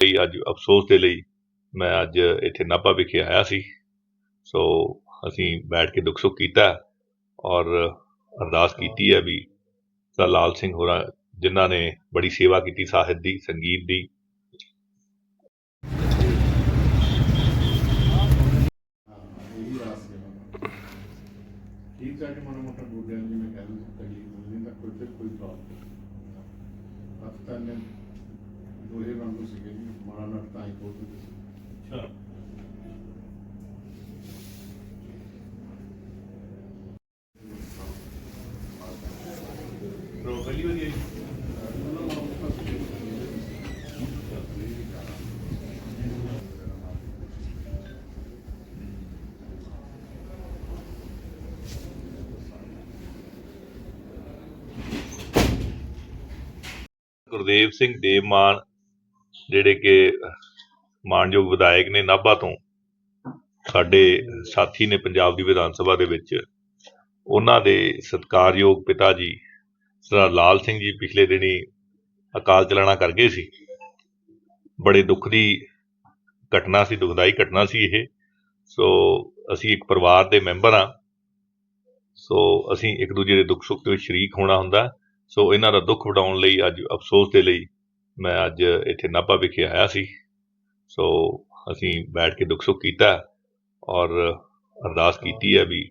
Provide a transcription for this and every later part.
ਲਈ ਅੱਜ ਅਫਸੋਸ ਦੇ ਲਈ ਮੈਂ ਅੱਜ ਇੱਥੇ ਨਾਭਾ ਵਿਖੇ ਆਇਆ ਸੀ। ਸੋ ਅਸੀਂ ਬੈਠ ਕੇ ਦੁੱਖ ਸੁੱਖ ਕੀਤਾ ਔਰ ਅਰਦਾਸ ਕੀਤੀ ਹੈ ਵੀ ਸਰ ਲਾਲ ਸਿੰਘ ਹੋਰਾਂ ਜਿਨ੍ਹਾਂ ਨੇ ਬੜੀ ਸੇਵਾ ਕੀਤੀ, ਸਾਹਿਤ ਦੀ, ਸੰਗੀਤ ਦੀ। ਠੀਕ ਹੈ ਕਿ ਮਾੜਾ ਮੋਟਾ ਗੋਡਿਆਂ ਦੀ ਮੈਂ ਕਹਿੰਦਾ ਤਕਲੀਫ ਨਹੀਂ, ਤਾਂ ਕੋਈ ਕੋਈ ਪ੍ਰੋਬਲਮ ਨਹੀਂ। ਹਸਪਤਾਲ ਨੇ ਦੋਹੇ ਵਾਂਗੂ ਸੀਗੇ ਜੀ ਮਾੜਾ ਨਟ ਤਾਂ ਹੀ ਕੋਲ ਸੀ ਅੱਛਾ ਪ੍ਰੋ ਪਹਿਲੀ ਵਾਰੀ ਆਈ ਗੁਰਦੇਵ ਸਿੰਘ ਦੇਵਮਾਨ ਜਿਹੜੇ ਕਿ ਮਾਨਯੋਗ ਵਿਧਾਇਕ ਨੇ ਨਾਭਾ ਤੋਂ ਸਾਡੇ ਸਾਥੀ ਨੇ ਪੰਜਾਬ ਦੀ ਵਿਧਾਨ ਸਭਾ ਦੇ ਵਿੱਚ ਉਹਨਾਂ ਦੇ ਸਤਿਕਾਰਯੋਗ ਪਿਤਾ ਜੀ ਸਰਦਾਰ ਲਾਲ ਸਿੰਘ ਜੀ ਪਿਛਲੇ ਦਿਨੀ ਅਕਾਲ ਚਲਾਣਾ ਕਰ ਗਏ ਸੀ। ਬੜੇ ਦੁੱਖ ਦੀ ਘਟਨਾ ਸੀ, ਦੁਖਦਾਈ ਘਟਨਾ ਸੀ ਇਹ। ਸੋ ਅਸੀਂ ਇੱਕ ਪਰਿਵਾਰ ਦੇ ਮੈਂਬਰ ਆ ਸੋ ਅਸੀਂ ਇੱਕ ਦੂਜੇ ਦੇ ਦੁੱਖ ਸੁੱਖ ਦੇ ਵਿੱਚ ਸ਼ਰੀਕ ਹੋਣਾ ਹੁੰਦਾ। ਸੋ ਇਹਨਾਂ ਦਾ ਦੁੱਖ ਵਡਾਉਣ ਲਈ ਅੱਜ ਅਫਸੋਸ ਦੇ ਲਈ ਮੈਂ ਅੱਜ ਇੱਥੇ ਨਾਭਾ ਵਿਖੇ ਆਇਆ ਸੀ। ਸੋ ਅਸੀਂ ਬੈਠ ਕੇ ਦੁੱਖ ਸੁੱਖ ਕੀਤਾ ਔਰ ਅਰਦਾਸ ਕੀਤੀ ਹੈ ਵੀ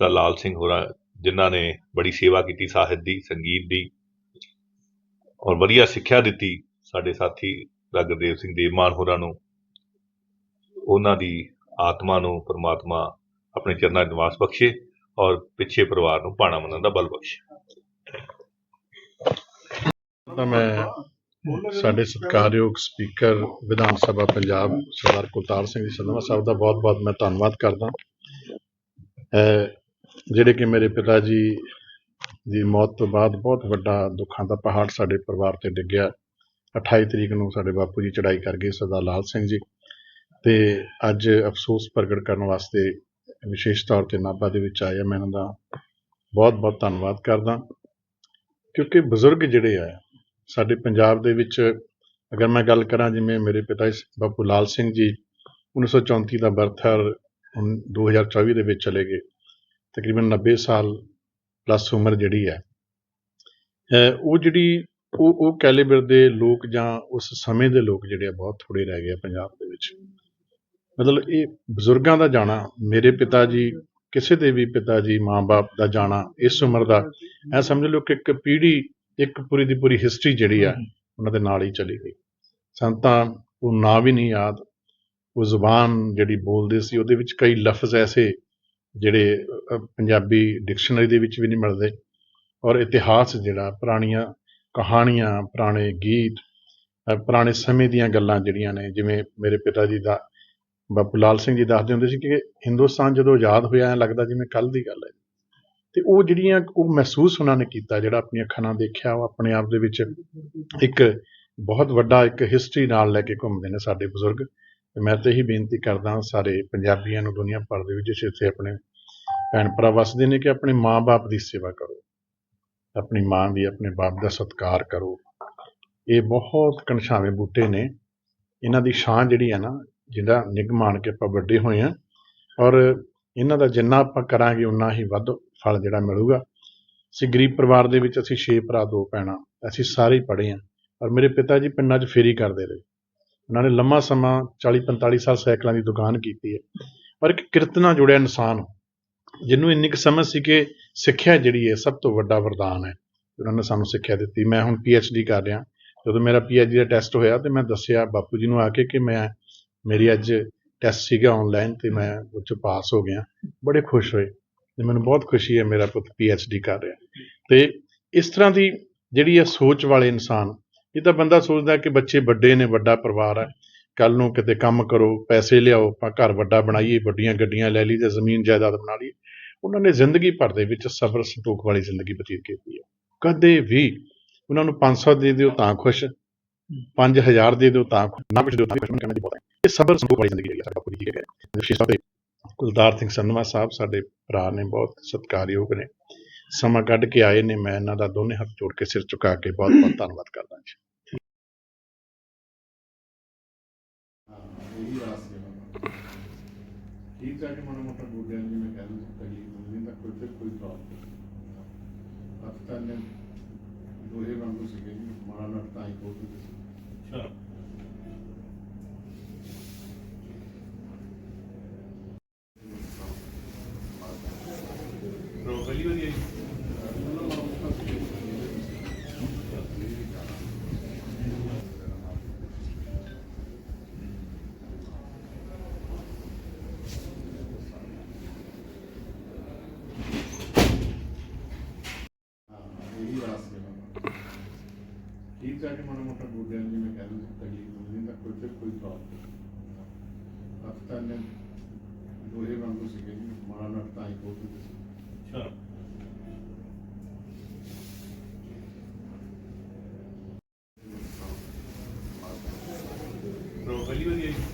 ਸਰ ਲਾਲ ਸਿੰਘ ਹੋਰਾਂ ਜਿਨ੍ਹਾਂ ਨੇ ਬੜੀ ਸੇਵਾ ਕੀਤੀ, ਸਾਹਿਤ ਦੀ, ਸੰਗੀਤ ਦੀ ਔਰ ਵਧੀਆ ਸਿੱਖਿਆ ਦਿੱਤੀ ਸਾਡੇ ਸਾਥੀ ਦਾ ਗੁਰਦੇਵ ਸਿੰਘ ਦੇਵਮਾਨ ਹੋਰਾਂ ਨੂੰ, ਉਹਨਾਂ ਦੀ ਆਤਮਾ ਨੂੰ ਪ੍ਰਮਾਤਮਾ ਆਪਣੇ ਚਰਨਾਂ 'ਚ ਨਿਵਾਸ ਬਖਸ਼ੇ ਔਰ ਪਿੱਛੇ ਪਰਿਵਾਰ ਨੂੰ ਪਾਣਾ ਮੰਨਣ ਦਾ ਬਲ ਬਖਸ਼ੇ। ਤਾਂ ਮੈਂ ਸਾਡੇ ਸਤਿਕਾਰਯੋਗ ਸਪੀਕਰ ਵਿਧਾਨ ਸਭਾ ਪੰਜਾਬ ਸਰਦਾਰ ਕੁਲਤਾਰ ਸਿੰਘ ਜੀ ਸੰਧਵਾ ਸਾਹਿਬ ਦਾ ਬਹੁਤ-ਬਹੁਤ ਮੈਂ ਧੰਨਵਾਦ ਕਰਦਾ। ਜਿਹੜੇ ਕਿ ਮੇਰੇ ਪਿਤਾ ਜੀ ਦੀ ਮੌਤ ਤੋਂ ਬਾਅਦ ਬਹੁਤ ਵੱਡਾ ਦੁੱਖਾਂ ਦਾ ਪਹਾੜ ਸਾਡੇ ਪਰਿਵਾਰ ਤੇ ਡਿੱਗਿਆ। 28 ਤਰੀਕ ਨੂੰ ਸਾਡੇ ਬਾਪੂ ਜੀ ਚੜ੍ਹਾਈ ਕਰ ਗਏ ਸਰਦਾਰ ਲਾਲ ਸਿੰਘ ਜੀ ਤੇ ਅੱਜ ਅਫਸੋਸ ਪ੍ਰਗਟ ਕਰਨ ਵਾਸਤੇ ਵਿਸ਼ੇਸ਼ ਤੌਰ ਤੇ ਨਾਭਾ ਦੇ ਵਿੱਚ ਆਇਆ ਮੈਂ ਇਹਨਾਂ ਦਾ ਬਹੁਤ-ਬਹੁਤ ਧੰਨਵਾਦ ਕਰਦਾ। ਕਿਉਂਕਿ ਬਜ਼ੁਰਗ ਜਿਹੜੇ ਆ ਸਾਡੇ ਪੰਜਾਬ ਦੇ ਵਿੱਚ ਅਗਰ ਮੈਂ ਗੱਲ ਕਰਾਂ ਜਿਵੇਂ ਮੇਰੇ ਪਿਤਾ ਜੀ ਬਾਪੂ ਲਾਲ ਸਿੰਘ ਜੀ 1934 ਦਾ ਬਰਥ ਹੈ ਔਰ ਹੁਣ 2024 ਦੇ ਵਿੱਚ ਚਲੇ ਗਏ। ਤਕਰੀਬਨ 90 ਸਾਲ ਪਲੱਸ ਉਮਰ ਜਿਹੜੀ ਹੈ। ਉਹ ਜਿਹੜੀ ਉਹ ਉਹ ਕੈਲੀਬਰ ਦੇ ਲੋਕ ਜਾਂ ਉਸ ਸਮੇਂ ਦੇ ਲੋਕ ਜਿਹੜੇ ਆ ਬਹੁਤ ਥੋੜੇ ਰਹਿ ਗਏ ਆ ਪੰਜਾਬ ਦੇ ਵਿੱਚ। ਮਤਲਬ ਇਹ ਬਜ਼ੁਰਗਾਂ ਦਾ ਜਾਣਾ, ਮੇਰੇ ਪਿਤਾ ਜੀ, ਕਿਸੇ ਦੇ ਵੀ ਪਿਤਾ ਜੀ, ਮਾਂ-ਬਾਪ ਦਾ ਜਾਣਾ ਇਸ ਉਮਰ ਦਾ, ਐ ਸਮਝ ਲਓ ਕਿ ਇੱਕ ਪੀੜ੍ਹੀ ਇੱਕ ਪੂਰੀ ਦੀ ਪੂਰੀ ਹਿਸਟਰੀ ਜਿਹੜੀ ਆ, ਉਹਨਾਂ ਦੇ ਨਾਲ ਹੀ ਚਲੀ ਗਈ। ਸਾਨੂੰ ਤਾਂ ਉਹ ਨਾਂ ਵੀ ਨਹੀਂ ਯਾਦ, ਉਹ ਜ਼ੁਬਾਨ ਜਿਹੜੀ ਬੋਲਦੇ ਸੀ, ਉਹਦੇ ਵਿੱਚ ਕਈ ਲਫ਼ਜ਼ ਐਸੇ ਜਿਹੜੇ ਪੰਜਾਬੀ ਡਿਕਸ਼ਨਰੀ ਦੇ ਵਿੱਚ ਵੀ ਨਹੀਂ ਮਿਲਦੇ। ਔਰ ਇਤਿਹਾਸ ਜਿਹੜਾ, ਪੁਰਾਣੀਆਂ ਕਹਾਣੀਆਂ, ਪੁਰਾਣੇ ਗੀਤ ਪੁਰਾਣੇ ਸਮੇਂ ਦੀਆਂ ਗੱਲਾਂ ਜਿਹੜੀਆਂ ਨੇ, ਜਿਵੇਂ ਮੇਰੇ ਪਿਤਾ ਜੀ ਦਾ, ਬਾਪੂ ਲਾਲ ਸਿੰਘ ਜੀ ਦੱਸਦੇ ਹੁੰਦੇ ਸੀ ਕਿ ਹਿੰਦੁਸਤਾਨ ਜਦੋਂ ਆਜ਼ਾਦ ਹੋਇਆ, ਐਂ ਲੱਗਦਾ ਜਿਵੇਂ ਕੱਲ ਦੀ ਗੱਲ ਹੈ। ਤੇ ਉਹ ਜਿਹੜੀਆਂ ਉਹ ਮਹਿਸੂਸ ਉਹਨਾਂ ਨੇ ਕੀਤਾ, ਜਿਹੜਾ ਆਪਣੀਆਂ ਅੱਖਾਂ ਨਾਲ ਦੇਖਿਆ, ਉਹ ਆਪਣੇ ਆਪ ਦੇ ਵਿੱਚ ਇੱਕ ਬਹੁਤ ਵੱਡਾ ਇੱਕ ਹਿਸਟਰੀ ਨਾਲ ਲੈ ਕੇ ਘੁੰਮਦੇ ਨੇ ਸਾਡੇ ਬਜ਼ੁਰਗ। ਤੇ ਮੈਂ ਤਾਂ ਇਹੀ ਬੇਨਤੀ ਕਰਦਾ ਸਾਰੇ ਪੰਜਾਬੀਆਂ ਨੂੰ ਦੁਨੀਆ ਭਰ ਦੇ ਵਿੱਚ, ਜਿੱਥੇ ਆਪਣੇ ਭੈਣ ਭਰਾ ਵਸਦੇ ਨੇ, ਕਿ ਆਪਣੇ ਮਾਂ-ਬਾਪ ਦੀ ਸੇਵਾ ਕਰੋ। ਆਪਣੀ ਮਾਂ ਦੀ, ਆਪਣੇ ਬਾਪ ਦਾ ਸਤਿਕਾਰ ਕਰੋ। ਇਹ ਬਹੁਤ ਕਣਛਾਵੇਂ ਬੂਟੇ ਨੇ। ਇਹਨਾਂ ਦੀ ਛਾਂ ਜਿਹੜੀ ਹੈ ਨਾ, ਜਿਹਦਾ ਨਿੱਘ ਮਾਣ ਕੇ ਆਪਾਂ ਵੱਡੇ ਹੋਏ ਆ ਔਰ ਇਹਨਾਂ ਦਾ ਜਿੰਨਾ ਆਪਾਂ ਕਰਾਂਗੇ ਉਨਾ ਹੀ ਵੱਧ ਫਲ ਜਿਹੜਾ ਮਿਲੂਗਾ। ਅਸੀਂ ਗਰੀਬ ਪਰਿਵਾਰ ਦੇ ਵਿੱਚ ਅਸੀਂ ਛੇ ਭਰਾ, ਦੋ ਭੈਣਾਂ, ਅਸੀਂ ਸਾਰੇ ਪੜ੍ਹੇ ਹਾਂ। ਔਰ ਮੇਰੇ ਪਿਤਾ ਜੀ ਪਿੰਡਾਂ 'ਚ ਫੇਰੀ ਕਰਦੇ ਰਹੇ। ਉਹਨਾਂ ਨੇ ਲੰਮਾ ਸਮਾਂ 40 45 ਸਾਲ ਸਾਈਕਲਾਂ ਦੀ ਦੁਕਾਨ ਕੀਤੀ ਹੈ। ਔਰ ਇੱਕ ਕਿਰਤ ਨਾਲ ਜੁੜਿਆ ਇਨਸਾਨ ਜਿਹਨੂੰ ਇੰਨੀ ਕੁ ਸਮਝ ਸੀ ਕਿ ਸਿੱਖਿਆ ਜਿਹੜੀ ਹੈ ਸਭ ਤੋਂ ਵੱਡਾ ਵਰਦਾਨ ਹੈ। ਉਹਨਾਂ ਨੇ ਸਾਨੂੰ ਸਿੱਖਿਆ ਦਿੱਤੀ। ਮੈਂ ਹੁਣ ਡੀ ਕਰ ਰਿਹਾ। ਜਦੋਂ ਮੇਰਾ ਡੀ ਦਾ ਟੈਸਟ ਹੋਇਆ ਤੇ ਮੈਂ ਦੱਸਿਆ ਬਾਪੂ ਜੀ ਨੂੰ ਆ ਕੇ ਕਿ ਮੈਂ, ਮੇਰੀ ਅੱਜ ਟੈਸਟ ਸੀਗਾ ਆਨਲਾਈਨ ਤੇ ਮੈਂ ਉਹ 'ਚ ਪਾਸ ਹੋ ਗਿਆ। ਬੜੇ ਖੁਸ਼ ਹੋਏ ਤੇ ਮੈਨੂੰ ਬਹੁਤ ਖੁਸ਼ੀ ਹੈ ਮੇਰਾ ਪੁੱਤ ਡੀ ਕਰ ਰਿਹਾ। ਤੇ ਇਸ ਤਰ੍ਹਾਂ ਦੀ ਜਿਹੜੀ ਹੈ ਸੋਚ ਵਾਲੇ ਇਨਸਾਨ ਇਹ ਤਾਂ ਬੰਦਾ ਸੋਚਦਾ ਕਿ ਬੱਚੇ ਵੱਡੇ ਨੇ ਵੱਡਾ ਪਰਿਵਾਰ ਹੈ। ਕੱਲ ਨੂੰ ਕਿਤੇ ਕੰਮ ਕਰੋ ਪੈਸੇ ਲਿਆਓ ਆਪਾਂ ਘਰ ਵੱਡਾ ਬਣਾਈਏ ਵੱਡੀਆਂ ਗੱਡੀਆਂ ਲੈ ਲਈ ਤੇ ਜ਼ਮੀਨ ਜਾਇਦਾਦ ਬਣਾ ਲਈ ਉਹਨਾਂ ਨੇ ਜ਼ਿੰਦਗੀ ਭਰ ਦੇ ਵਿੱਚ ਸਬਰ ਸੰਤੋਖ ਵਾਲੀ ਜ਼ਿੰਦਗੀ ਬਤੀਤ ਕੀਤੀ ਹੈ। ਕਦੇ ਵੀ ਉਹਨਾਂ ਨੂੰ 500 ਦੇ ਦਿਓ ਤਾਂ ਖੁਸ਼ 5000 ਦੇ ਦਿਓ ਤਾਂ ਨਾ ਕੁਝ ਦਿਓ ਤਾਂ ਵੀ ਖੁਸ਼ ਉਹਨਾਂ ਦੀ ਬਹੁਤ ਹੈ। ਇਹ ਸਬਰ ਸੰਤੋਖ ਵਾਲੀ ਜ਼ਿੰਦਗੀ ਹੈ ਸਾਡੇ ਬਾਪੂ ਜੀ ਦੀ ਹੈ। ਵਿਸ਼ੇਸ਼ ਤੌਰ ਤੇ ਕੁਲਤਾਰ ਸਿੰਘ ਸੰਧਵਾ ਸਾਹਿਬ ਸਾਡੇ ਭਰਾ ਨੇ ਬਹੁਤ ਸਤਿਕਾਰਯੋਗ ਨੇ। ਸਮਾਂ ਕੱਢ ਕੇ ਆਏ ਨੇ ਮੈਂ ਇਹਨਾਂ ਦਾ ਦੋਨੇ ਹੱਥ ਜੋੜ ਕੇ ਸਿਰ ਝੁਕਾ ਕੇ ਬਹੁਤ ਬਹੁਤ ਧੰਨਵਾਦ ਕਰਦਾ ਜੀ। ਠੀਕ ਹੈ ਕਿ ਮਾੜਾ ਮੋਟਾ ਗੋਡਿਆਂ ਦੀ ਮੈਂ ਕਹਿ ਦੂੰ ਤਕਲੀਫ ਹੁੰਦੀ ਤਾਂ ਕੋਈ ਤੇ ਕੋਈ ਪ੍ਰੋਬਲਮ ਨਹੀਂ ਤਾਂ ਨੇ ਲੋਹੇ ਵਾਂਗੂ ਸੀਗੇ ਜੀ ਮਾੜਾ ਨਟ ਤਾਂ ਹੀ ਕੋਲ ਸੀ। ਪਹਿਲੀ ਵਾਰੀ ਆਈ। ਠੀਕ ਹੈ ਕਿ ਮਾੜਾ ਮੋਟਾ ਗੋਡਿਆਂ ਦੀ ਮੈਂ ਕਹਿ ਦੂੰ ਤਕਲੀਫ ਹੁੰਦੀ ਤਾਂ ਕੋਈ ਤੇ ਕੋਈ ਪ੍ਰੋਬਲਮ ਨਹੀਂ ਹੱਥ ਤਾਂ ਨੇ ਲੋਹੇ ਵਾਂਗੂ ਸੀਗੇ ਮਾੜਾ ਨਟ ਤਾਂ ਹੀ ਸੀ। ਅੱਛਾ। ਰੋ ਪਹਿਲੀ ਵਾਰੀ ਆਈ